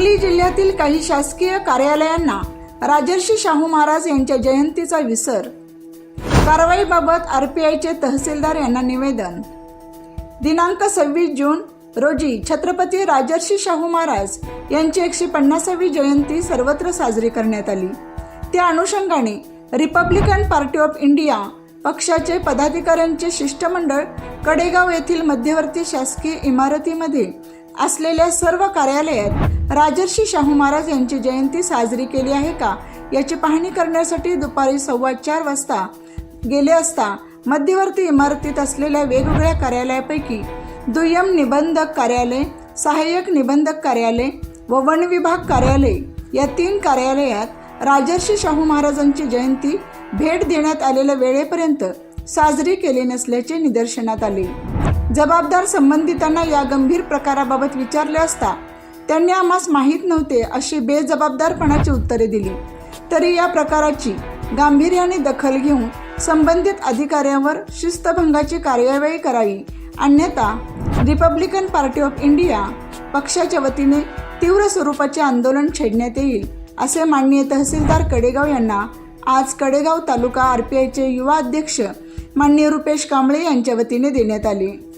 जिल्ह्यातील काही शासकीय कार्यालयांना राजर्षी शाहू महाराज यांच्या जयंतीचा विसर. कारवाईबाबत आर पी आयचे तहसीलदार यांना निवेदन. दिनांक सव्वीस जून रोजी छत्रपती राजर्षी शाहू महाराज यांची एकशे पन्नासावी जयंती सर्वत्र साजरी करण्यात आली. त्या अनुषंगाने रिपब्लिकन पार्टी ऑफ इंडिया पक्षाचे पदाधिकाऱ्यांचे शिष्टमंडळ कडेगाव येथील मध्यवर्ती शासकीय इमारतीमध्ये असलेल्या सर्व कार्यालयात राजर्षी शाहू महाराज यांची जयंती साजरी केली आहे का? याची पाहणी करण्यासाठी दुपारी सव्वा चार वाजता गेले असता मध्यवर्ती इमारतीत असलेल्या वेगवेगळ्या कार्यालयापैकी दुय्यम निबंधक कार्यालय सहाय्यक निबंधक कार्यालय व वन विभाग कार्यालय या तीन कार्यालयात राजर्षी शाहू महाराजांची जयंती भेट देण्यात आलेल्या वेळेपर्यंत साजरी केली नसल्याचे निदर्शनात आले. जबाबदार संबंधितांना या गंभीर प्रकाराबाबत विचारले असता त्यांनी आम्हास माहीत नव्हते अशी बेजबाबदारपणाची उत्तरे दिली. तरी या प्रकाराची गांभीर्याने दखल घेऊन संबंधित अधिकाऱ्यांवर शिस्तभंगाची कार्यवाही करावी. अन्यथा रिपब्लिकन पार्टी ऑफ इंडिया पक्षाच्या वतीने तीव्र स्वरूपाचे आंदोलन छेडण्यात येईल असे माननीय तहसीलदार कडेगाव यांना आज कडेगाव तालुका आर पी आयचे युवा अध्यक्ष माननीय रुपेश कांबळे यांच्या वतीने देण्यात आले.